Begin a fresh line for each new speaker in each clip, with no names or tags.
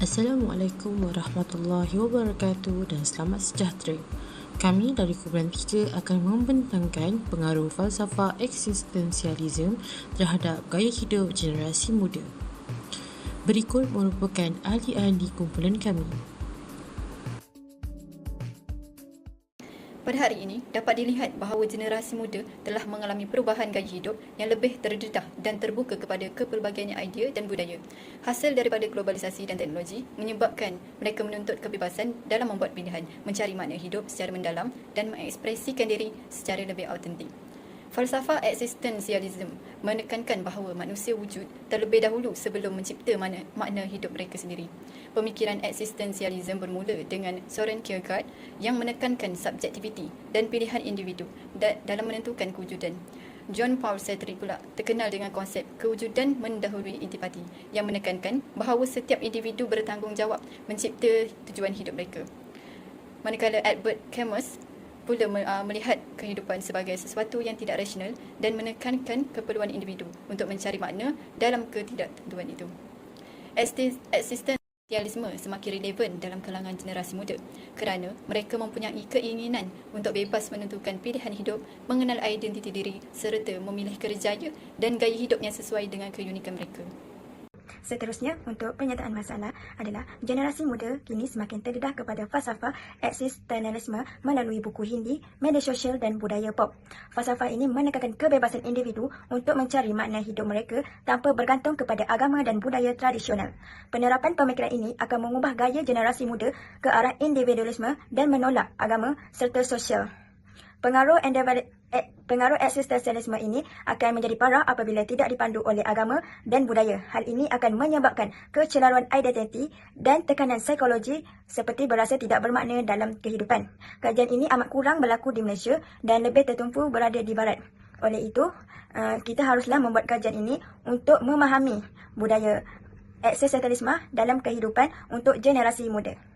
Assalamualaikum warahmatullahi wabarakatuh dan selamat sejahtera. Kami dari Kumpulan 3 akan membentangkan pengaruh falsafah eksistensialisme terhadap gaya hidup generasi muda. Berikut merupakan ahli-ahli kumpulan kami.
Hari ini, dapat dilihat bahawa generasi muda telah mengalami perubahan gaya hidup yang lebih terdedah dan terbuka kepada kepelbagaian idea dan budaya. Hasil daripada globalisasi dan teknologi menyebabkan mereka menuntut kebebasan dalam membuat pilihan, mencari makna hidup secara mendalam dan mengekspresikan diri secara lebih autentik. Falsafah eksistensialisme menekankan bahawa manusia wujud terlebih dahulu sebelum mencipta makna, makna hidup mereka sendiri. Pemikiran eksistensialisme bermula dengan Soren Kierkegaard yang menekankan subjektiviti dan pilihan individu dalam menentukan kewujudan. John Paul Sartre pula terkenal dengan konsep kewujudan mendahului intipati yang menekankan bahawa setiap individu bertanggungjawab mencipta tujuan hidup mereka. Manakala Albert Camus pula uh, melihat kehidupan sebagai sesuatu yang tidak rasional dan menekankan keperluan individu untuk mencari makna dalam ketidaktentuan itu. Eksistensialisme semakin relevan dalam kalangan generasi muda kerana mereka mempunyai keinginan untuk bebas menentukan pilihan hidup, mengenal identiti diri serta memilih kerjaya dan gaya hidup yang sesuai dengan keunikan mereka.
Seterusnya, untuk pernyataan masalah adalah generasi muda kini semakin terdedah kepada falsafah eksistensialisme melalui buku Hindi, media sosial dan budaya pop. Falsafah ini menekankan kebebasan individu untuk mencari makna hidup mereka tanpa bergantung kepada agama dan budaya tradisional. Penerapan pemikiran ini akan mengubah gaya generasi muda ke arah individualisme dan menolak agama serta sosial. Pengaruh eh, pengaruh eksistensialisme ini akan menjadi parah apabila tidak dipandu oleh agama dan budaya. Hal ini akan menyebabkan kecelaruan identiti dan tekanan psikologi seperti berasa tidak bermakna dalam kehidupan. Kajian ini amat kurang berlaku di Malaysia dan lebih tertumpu berada di barat. Oleh itu, uh, kita haruslah membuat kajian ini untuk memahami budaya eksistensialisme dalam kehidupan untuk generasi muda.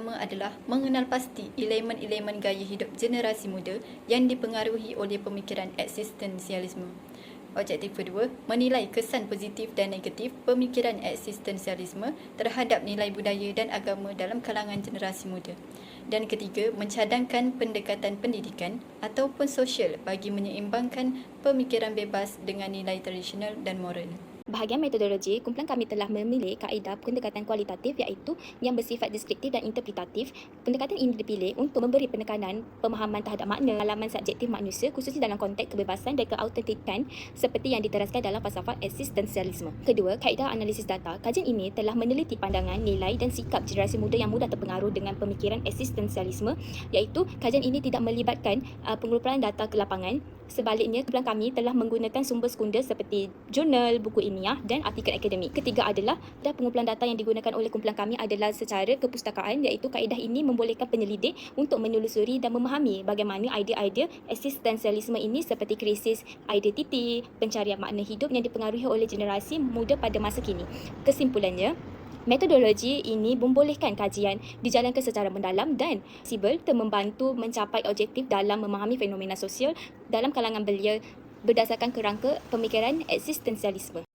Pertama adalah mengenal pasti elemen-elemen gaya hidup generasi muda yang dipengaruhi oleh pemikiran eksistensialisme. Objektif kedua, menilai kesan positif dan negatif pemikiran eksistensialisme terhadap nilai budaya dan agama dalam kalangan generasi muda. Dan ketiga, mencadangkan pendekatan pendidikan ataupun sosial bagi menyeimbangkan pemikiran bebas dengan nilai tradisional dan moral.
Bahagian metodologi, kumpulan kami telah memilih kaedah pendekatan kualitatif iaitu yang bersifat deskriptif dan interpretatif. Pendekatan ini dipilih untuk memberi penekanan pemahaman terhadap makna alaman subjektif manusia khususnya dalam konteks kebebasan dan keautentikan seperti yang diteraskan dalam falsafah eksistensialisme. Kedua, kaedah analisis data. Kajian ini telah meneliti pandangan, nilai dan sikap generasi muda yang mudah terpengaruh dengan pemikiran eksistensialisme iaitu kajian ini tidak melibatkan uh, pengumpulan data ke lapangan. Sebaliknya, kumpulan kami telah menggunakan sumber sekunder seperti jurnal, buku ilmiah dan artikel akademik. Ketiga adalah dan pengumpulan data yang digunakan oleh kumpulan kami adalah secara kepustakaan iaitu kaedah ini membolehkan penyelidik untuk menelusuri dan memahami bagaimana idea-idea eksistensialisme ini seperti krisis identiti, pencarian makna hidup yang dipengaruhi oleh generasi muda pada masa kini. Kesimpulannya, Metodologi ini membolehkan kajian dijalankan secara mendalam dan sibel untuk membantu mencapai objektif dalam memahami fenomena sosial dalam kalangan belia berdasarkan kerangka pemikiran eksistensialisme.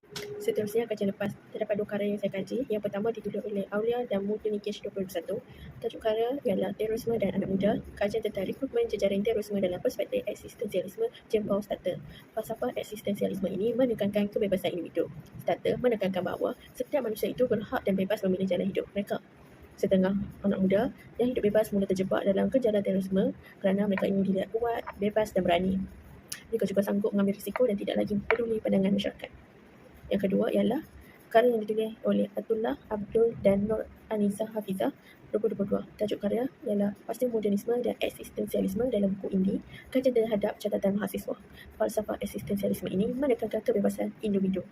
Seterusnya kajian lepas terdapat dua karya yang saya kaji. Yang pertama ditulis oleh Aulia dan Mutu Nikesh 2021. Tajuk karya ialah Terorisme dan Anak Muda. Kajian tentang rekrutmen jejaring terorisme dalam perspektif eksistensialisme James Paul Starter. Falsafah eksistensialisme ini menekankan kebebasan individu. Starter menekankan bahawa setiap manusia itu berhak dan bebas memilih jalan hidup mereka. Setengah anak muda yang hidup bebas mula terjebak dalam kejalan terorisme kerana mereka ingin dilihat kuat, bebas dan berani. Mereka juga sanggup mengambil risiko dan tidak lagi peduli pandangan masyarakat. Yang kedua ialah karya yang ditulis oleh Atullah Abdul dan Nur Anisa Hafizah 2022. Tajuk karya ialah Pasti Modernisme dan Eksistensialisme dalam buku Indi, kajian terhadap catatan mahasiswa. Falsafah eksistensialisme ini menekankan kebebasan individu.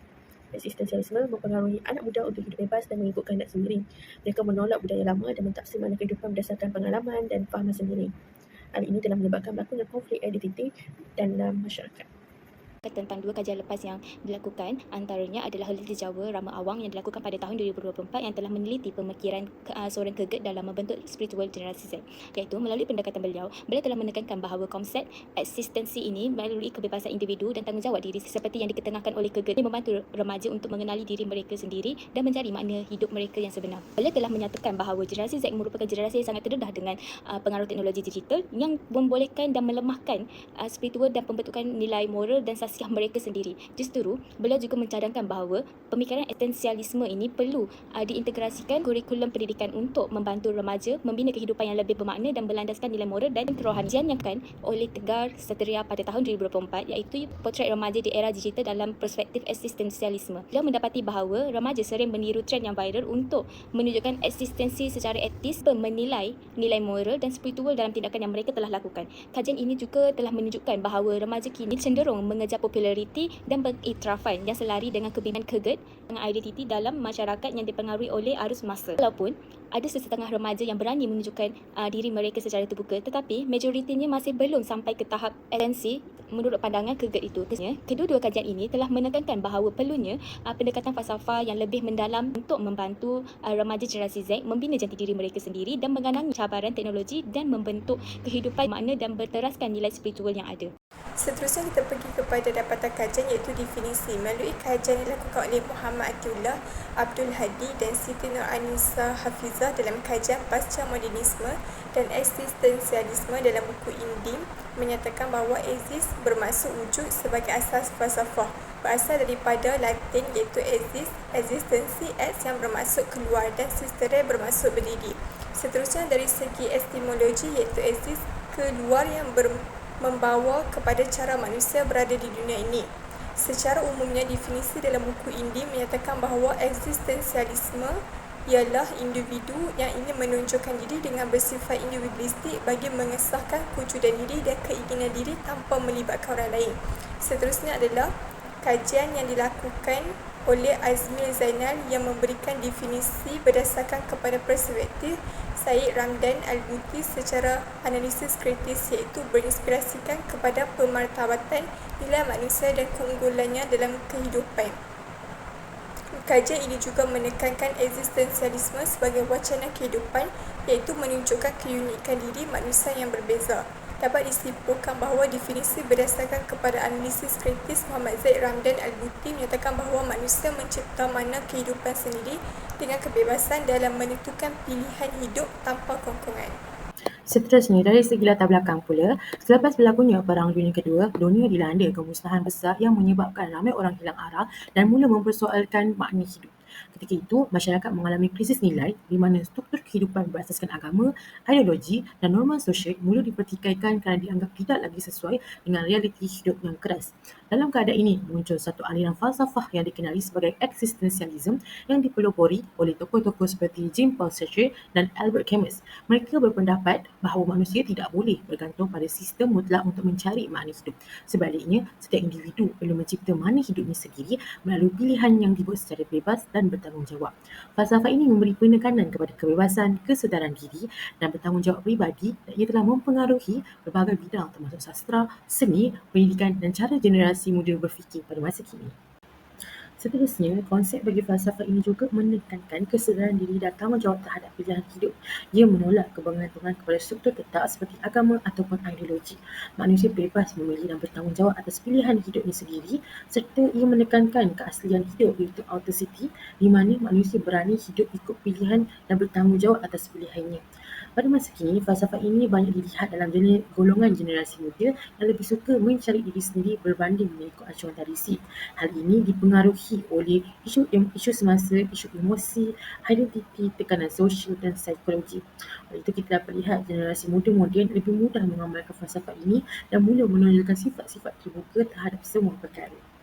Eksistensialisme mempengaruhi anak muda untuk hidup bebas dan mengikut kehendak sendiri. Mereka menolak budaya lama dan mentafsir makna kehidupan berdasarkan pengalaman dan fahaman sendiri. Hal ini telah menyebabkan berlakunya konflik identiti dalam masyarakat.
Tentang dua kajian lepas yang dilakukan? Antaranya adalah Helita Jawa Rama Awang yang dilakukan pada tahun 2024 yang telah meneliti pemikiran uh, seorang keget dalam membentuk spiritual generasi Z iaitu melalui pendekatan beliau beliau telah menekankan bahawa konsep eksistensi ini melalui kebebasan individu dan tanggungjawab diri seperti yang diketengahkan oleh keget ini membantu remaja untuk mengenali diri mereka sendiri dan mencari makna hidup mereka yang sebenar. Beliau telah menyatakan bahawa generasi Z merupakan generasi yang sangat terdedah dengan uh, pengaruh teknologi digital yang membolehkan dan melemahkan uh, spiritual dan pembentukan nilai moral dan sasi khasiat mereka sendiri. Justru, beliau juga mencadangkan bahawa pemikiran esensialisme ini perlu uh, diintegrasikan kurikulum pendidikan untuk membantu remaja membina kehidupan yang lebih bermakna dan berlandaskan nilai moral dan kerohanian yang kan oleh Tegar Seteria pada tahun 2024 iaitu potret remaja di era digital dalam perspektif eksistensialisme. Beliau mendapati bahawa remaja sering meniru trend yang viral untuk menunjukkan eksistensi secara etis menilai nilai moral dan spiritual dalam tindakan yang mereka telah lakukan. Kajian ini juga telah menunjukkan bahawa remaja kini cenderung mengejar populariti dan pengiktirafan yang selari dengan kebimbangan keget dengan identiti dalam masyarakat yang dipengaruhi oleh arus masa. Walaupun ada sesetengah remaja yang berani menunjukkan uh, diri mereka secara terbuka tetapi majoritinya masih belum sampai ke tahap esensi menurut pandangan keget itu. Kedua-dua kajian ini telah menekankan bahawa perlunya uh, pendekatan falsafah yang lebih mendalam untuk membantu uh, remaja generasi Z membina jati diri mereka sendiri dan mengenangi cabaran teknologi dan membentuk kehidupan makna dan berteraskan nilai spiritual yang ada.
Seterusnya kita pergi kepada dapatan kajian iaitu definisi. Melalui kajian yang dilakukan oleh Muhammad Atiullah, Abdul Hadi dan Siti Nur Anissa Hafizah dalam kajian pasca modernisme dan eksistensialisme dalam buku Indim menyatakan bahawa exist bermaksud wujud sebagai asas falsafah berasal daripada Latin iaitu exist, existensi, ex yang bermaksud keluar dan sistere bermaksud berdiri. Seterusnya dari segi epistemologi iaitu exist keluar yang ber membawa kepada cara manusia berada di dunia ini. Secara umumnya, definisi dalam buku Indi menyatakan bahawa eksistensialisme ialah individu yang ingin menunjukkan diri dengan bersifat individualistik bagi mengesahkan kewujudan diri dan keinginan diri tanpa melibatkan orang lain. Seterusnya adalah kajian yang dilakukan oleh Azmil Zainal yang memberikan definisi berdasarkan kepada perspektif Syed Ramdan Al-Buti secara analisis kritis iaitu berinspirasikan kepada pemartabatan nilai manusia dan keunggulannya dalam kehidupan. Kajian ini juga menekankan eksistensialisme sebagai wacana kehidupan iaitu menunjukkan keunikan diri manusia yang berbeza dapat disimpulkan bahawa definisi berdasarkan kepada analisis kritis Muhammad Zaid Ramdan Al-Buti menyatakan bahawa manusia mencipta mana kehidupan sendiri dengan kebebasan dalam menentukan pilihan hidup tanpa kongkongan.
Seterusnya, dari segi latar belakang pula, selepas berlakunya Perang Dunia Kedua, dunia dilanda kemusnahan besar yang menyebabkan ramai orang hilang arah dan mula mempersoalkan makna hidup. Ketika itu, masyarakat mengalami krisis nilai di mana struktur kehidupan berasaskan agama, ideologi dan norma sosial mula dipertikaikan kerana dianggap tidak lagi sesuai dengan realiti hidup yang keras. Dalam keadaan ini, muncul satu aliran falsafah yang dikenali sebagai eksistensialisme yang dipelopori oleh tokoh-tokoh seperti Jean Paul Sartre dan Albert Camus. Mereka berpendapat bahawa manusia tidak boleh bergantung pada sistem mutlak untuk mencari makna hidup. Sebaliknya, setiap individu perlu mencipta makna hidupnya sendiri melalui pilihan yang dibuat secara bebas dan bertanggungjawab bertanggungjawab. Falsafah ini memberi penekanan kepada kebebasan, kesedaran diri dan bertanggungjawab pribadi dan ia telah mempengaruhi berbagai bidang termasuk sastra, seni, pendidikan dan cara generasi muda berfikir pada masa kini. Seterusnya, konsep bagi falsafah ini juga menekankan kesedaran diri dan tanggungjawab terhadap pilihan hidup. Ia menolak kebergantungan kepada struktur tetap seperti agama ataupun ideologi. Manusia bebas memilih dan bertanggungjawab atas pilihan hidupnya sendiri serta ia menekankan keaslian hidup iaitu authenticity di mana manusia berani hidup ikut pilihan dan bertanggungjawab atas pilihannya. Pada masa kini, falsafah ini banyak dilihat dalam jenis golongan generasi muda yang lebih suka mencari diri sendiri berbanding mengikut acuan tradisi. Hal ini dipengaruhi oleh isu isu semasa, isu emosi, identiti, tekanan sosial dan psikologi. Oleh itu kita dapat lihat generasi muda moden lebih mudah mengamalkan falsafah ini dan mula menonjolkan sifat-sifat terbuka terhadap semua perkara.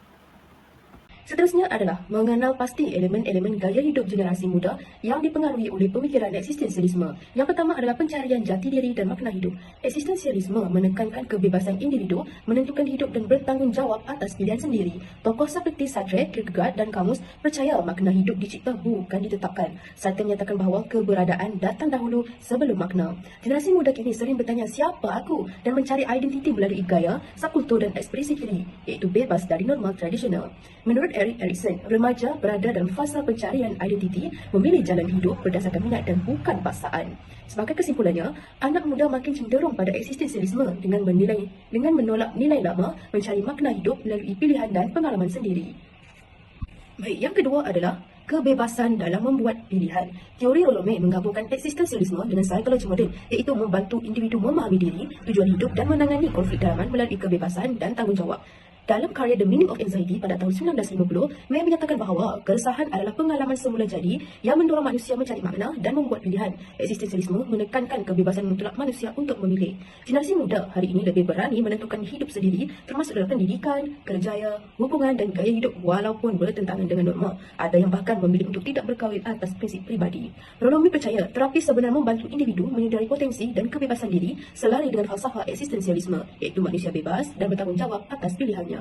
Seterusnya adalah mengenal pasti elemen-elemen gaya hidup generasi muda yang dipengaruhi oleh pemikiran eksistensialisme. Yang pertama adalah pencarian jati diri dan makna hidup. Eksistensialisme menekankan kebebasan individu menentukan hidup dan bertanggungjawab atas pilihan sendiri. Tokoh seperti Sartre, Kierkegaard dan Camus percaya makna hidup dicipta bukan ditetapkan. Sartre menyatakan bahawa keberadaan datang dahulu sebelum makna. Generasi muda kini sering bertanya siapa aku dan mencari identiti melalui gaya, subkultur dan ekspresi diri, iaitu bebas dari norma tradisional. Menurut Eric Erikson, remaja berada dalam fasa pencarian identiti, memilih jalan hidup berdasarkan minat dan bukan paksaan. Sebagai kesimpulannya, anak muda makin cenderung pada eksistensialisme dengan menilai dengan menolak nilai lama, mencari makna hidup melalui pilihan dan pengalaman sendiri. Baik, yang kedua adalah kebebasan dalam membuat pilihan. Teori Rolome menggabungkan eksistensialisme dengan psikologi moden iaitu membantu individu memahami diri, tujuan hidup dan menangani konflik dalaman melalui kebebasan dan tanggungjawab. Dalam karya The Meaning of Anxiety pada tahun 1950, May menyatakan bahawa keresahan adalah pengalaman semula jadi yang mendorong manusia mencari makna dan membuat pilihan. Eksistensialisme menekankan kebebasan mutlak manusia untuk memilih. Generasi muda hari ini lebih berani menentukan hidup sendiri termasuk dalam pendidikan, kerjaya, hubungan dan gaya hidup walaupun bertentangan dengan norma. Ada yang bahkan memilih untuk tidak berkahwin atas prinsip pribadi. Rolomi percaya terapi sebenar membantu individu menyedari potensi dan kebebasan diri selari dengan falsafah eksistensialisme iaitu manusia bebas dan bertanggungjawab atas pilihannya.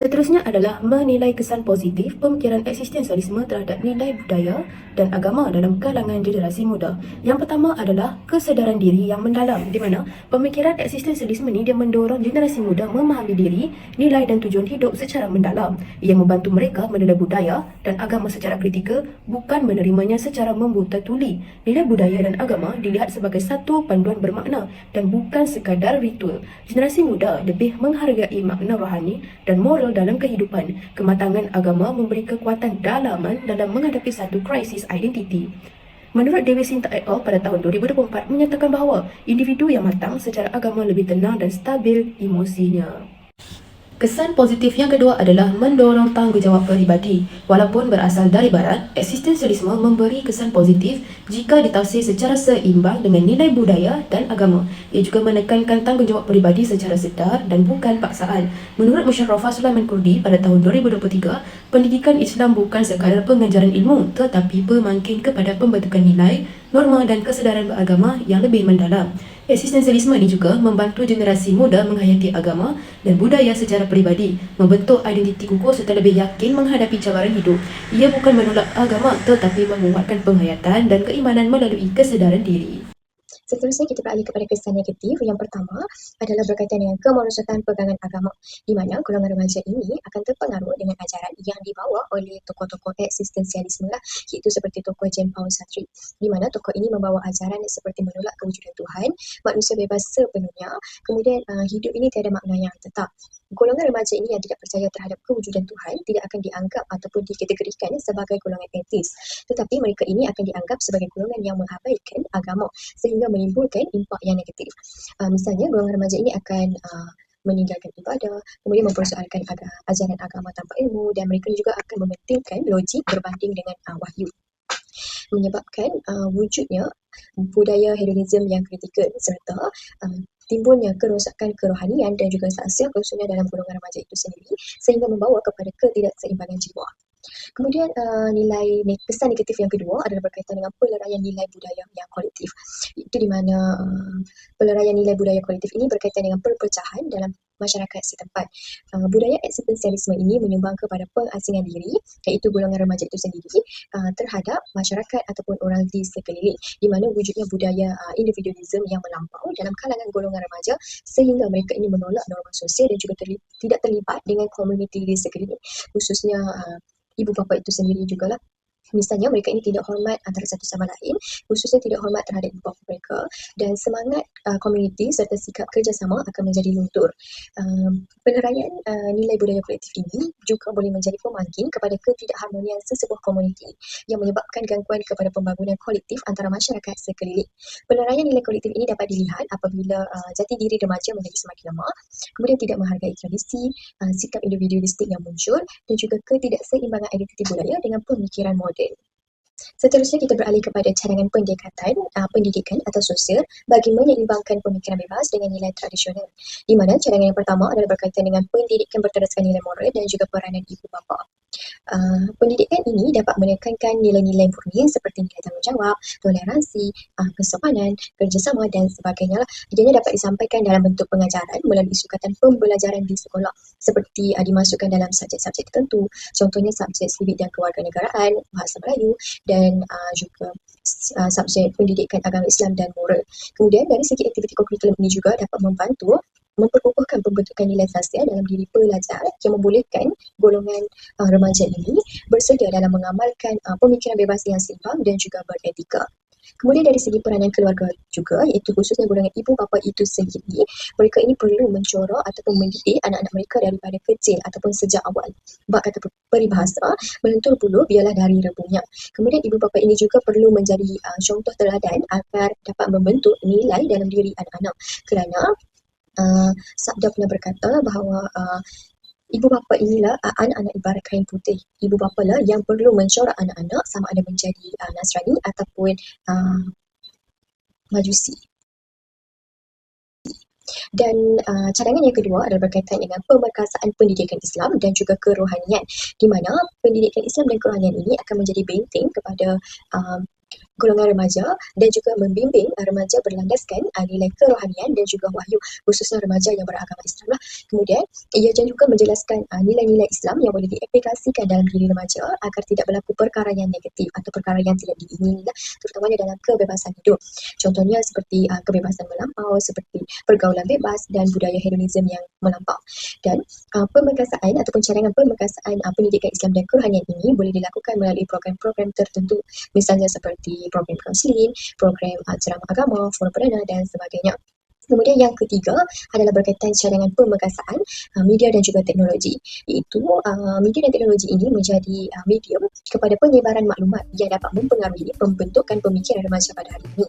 Seterusnya adalah menilai kesan positif pemikiran eksistensialisme terhadap nilai budaya dan agama dalam kalangan generasi muda. Yang pertama adalah kesedaran diri yang mendalam di mana pemikiran eksistensialisme ini dia mendorong generasi muda memahami diri, nilai dan tujuan hidup secara mendalam yang membantu mereka menilai budaya dan agama secara kritikal bukan menerimanya secara membuta tuli. Nilai budaya dan agama dilihat sebagai satu panduan bermakna dan bukan sekadar ritual. Generasi muda lebih menghargai makna rohani dan moral dalam kehidupan. Kematangan agama memberi kekuatan dalaman dalam menghadapi satu krisis identiti. Menurut Dewi Sinta et al. pada tahun 2024 menyatakan bahawa individu yang matang secara agama lebih tenang dan stabil emosinya. Kesan positif yang kedua adalah mendorong tanggungjawab peribadi. Walaupun berasal dari barat, eksistensialisme memberi kesan positif jika ditafsir secara seimbang dengan nilai budaya dan agama. Ia juga menekankan tanggungjawab peribadi secara sedar dan bukan paksaan. Menurut Musharrafah Sulaiman Kurdi pada tahun 2023, pendidikan Islam bukan sekadar pengajaran ilmu tetapi pemangkin kepada pembentukan nilai, norma dan kesedaran beragama yang lebih mendalam. Eksistensialisme ini juga membantu generasi muda menghayati agama dan budaya secara peribadi, membentuk identiti kukuh serta lebih yakin menghadapi cabaran hidup. Ia bukan menolak agama tetapi menguatkan penghayatan dan keimanan melalui kesedaran diri.
Seterusnya kita beralih kepada kesan negatif. Yang pertama adalah berkaitan dengan kemerosotan pegangan agama di mana golongan remaja ini akan terpengaruh dengan ajaran yang dibawa oleh tokoh-tokoh eksistensialisme lah iaitu seperti tokoh Jean Paul Sartre di mana tokoh ini membawa ajaran seperti menolak kewujudan Tuhan, manusia bebas sepenuhnya, kemudian uh, hidup ini tiada makna yang tetap. Golongan remaja ini yang tidak percaya terhadap kewujudan Tuhan tidak akan dianggap ataupun dikategorikan sebagai golongan etis. Tetapi mereka ini akan dianggap sebagai golongan yang mengabaikan agama sehingga menimbulkan impak yang negatif. Uh, misalnya, golongan remaja ini akan uh, meninggalkan ibadah, kemudian mempersoalkan aga- ajaran agama tanpa ilmu dan mereka juga akan mementingkan logik berbanding dengan uh, wahyu menyebabkan uh, wujudnya budaya hedonisme yang kritikal serta uh, timbulnya kerosakan kerohanian dan juga sasial khususnya dalam golongan remaja itu sendiri sehingga membawa kepada ketidakseimbangan jiwa. Kemudian uh, nilai kesan negatif yang kedua adalah berkaitan dengan peleraian nilai budaya yang kolektif. Itu di mana uh, peleraian nilai budaya kolektif ini berkaitan dengan perpecahan dalam masyarakat setempat. Uh, budaya eksistensialisme ini menyumbang kepada pengasingan diri iaitu golongan remaja itu sendiri uh, terhadap masyarakat ataupun orang di sekeliling di mana wujudnya budaya uh, individualisme yang melampau dalam kalangan golongan remaja sehingga mereka ini menolak norma sosial dan juga terli- tidak terlibat dengan komuniti di sekeliling khususnya uh, ibu bapa itu sendiri juga lah Misalnya mereka ini tidak hormat antara satu sama lain, khususnya tidak hormat terhadap bapa mereka dan semangat uh, komuniti serta sikap kerjasama akan menjadi luntur. Um, peneraian uh, nilai budaya kolektif ini juga boleh menjadi pemangkin kepada ketidakharmonian sesebuah komuniti yang menyebabkan gangguan kepada pembangunan kolektif antara masyarakat sekeliling. Peneraian nilai kolektif ini dapat dilihat apabila uh, jati diri remaja menjadi semakin lemah, kemudian tidak menghargai tradisi, uh, sikap individualistik yang muncul dan juga ketidakseimbangan identiti budaya dengan pemikiran moden. Seterusnya kita beralih kepada cadangan pendekatan uh, pendidikan atau sosial bagi menyeimbangkan pemikiran bebas dengan nilai tradisional. Di mana cadangan yang pertama adalah berkaitan dengan pendidikan berteraskan nilai moral dan juga peranan ibu bapa. Uh, pendidikan ini dapat menekankan nilai-nilai murni seperti nilai tanggungjawab, toleransi, uh, kesopanan, kerjasama dan sebagainya. Ianya dapat disampaikan dalam bentuk pengajaran melalui sukatan pembelajaran di sekolah seperti uh, dimasukkan dalam subjek-subjek tertentu. Contohnya subjek sivik dan kewarganegaraan, bahasa Melayu dan uh, juga uh, subjek pendidikan agama Islam dan moral. Kemudian dari segi aktiviti kurikulum ini juga dapat membantu memperkukuhkan pembentukan nilai sosial dalam diri pelajar yang membolehkan golongan uh, remaja ini bersedia dalam mengamalkan uh, pemikiran bebas yang seimbang dan juga beretika. Kemudian dari segi peranan keluarga juga iaitu khususnya golongan ibu bapa itu sendiri mereka ini perlu mencorok ataupun mendidik anak-anak mereka daripada kecil ataupun sejak awal. Bak kata peribahasa melentur bulu biarlah dari rebuhnya. Kemudian ibu bapa ini juga perlu menjadi uh, contoh teladan agar dapat membentuk nilai dalam diri anak-anak kerana uh, sabda pernah berkata bahawa uh, ibu bapa inilah uh, anak-anak ibarat kain putih. Ibu bapa lah yang perlu mencorak anak-anak sama ada menjadi uh, Nasrani ataupun uh, Majusi. Dan uh, cadangan yang kedua adalah berkaitan dengan pemerkasaan pendidikan Islam dan juga kerohanian di mana pendidikan Islam dan kerohanian ini akan menjadi benteng kepada uh, golongan remaja dan juga membimbing remaja berlandaskan nilai kerohanian dan juga wahyu khususnya remaja yang beragama Islam lah. Kemudian ia juga menjelaskan uh, nilai-nilai Islam yang boleh diaplikasikan dalam diri remaja agar tidak berlaku perkara yang negatif atau perkara yang tidak diingini lah, terutamanya dalam kebebasan hidup. Contohnya seperti uh, kebebasan melampau, seperti pergaulan bebas dan budaya hedonisme yang melampau. Dan uh, pemerkasaan ataupun cadangan pemerkasaan pendidikan Islam dan kerohanian ini boleh dilakukan melalui program-program tertentu misalnya seperti program kaunseling, program uh, ceramah agama, forum perdana dan sebagainya. Kemudian yang ketiga adalah berkaitan cadangan pemerkasaan uh, media dan juga teknologi. Iaitu uh, media dan teknologi ini menjadi uh, medium kepada penyebaran maklumat yang dapat mempengaruhi pembentukan pemikiran remaja pada hari ini.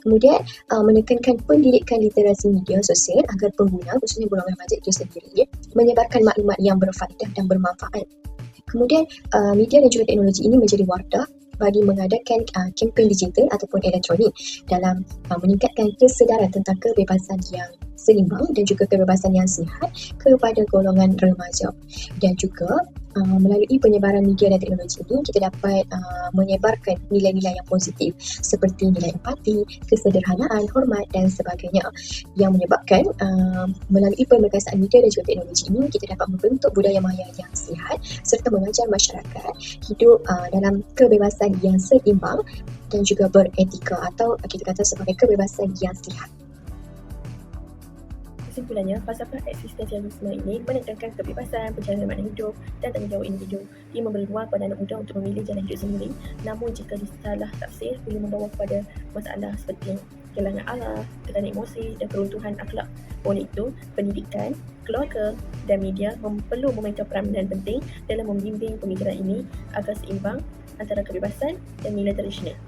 Kemudian menekankan pendidikan literasi media sosial agar pengguna khususnya golongan remaja itu sendiri menyebarkan maklumat yang berfaedah dan bermanfaat. Kemudian media dan juga teknologi ini menjadi wadah bagi mengadakan uh, kempen digital ataupun elektronik dalam uh, meningkatkan kesedaran tentang kebebasan yang seimbang dan juga kebebasan yang sihat kepada golongan remaja dan juga uh, melalui penyebaran media dan teknologi ini kita dapat uh, menyebarkan nilai-nilai yang positif seperti nilai empati, kesederhanaan, hormat dan sebagainya yang menyebabkan uh, melalui pemerkasaan media dan juga teknologi ini kita dapat membentuk budaya maya yang sihat serta mengajar masyarakat hidup uh, dalam kebebasan yang seimbang dan juga beretika atau kita kata sebagai kebebasan yang sihat.
Kesimpulannya, falsafah eksistensialisme ini menekankan kebebasan, pencahayaan makna hidup dan tanggungjawab individu. Ia memberi ruang kepada anak muda untuk memilih jalan hidup sendiri. Namun jika disalah tafsir, boleh membawa kepada masalah seperti kehilangan Allah, tekanan emosi dan keruntuhan akhlak. Oleh itu, pendidikan, keluarga dan media perlu memainkan peranan penting dalam membimbing pemikiran ini agar seimbang antara kebebasan dan nilai tradisional.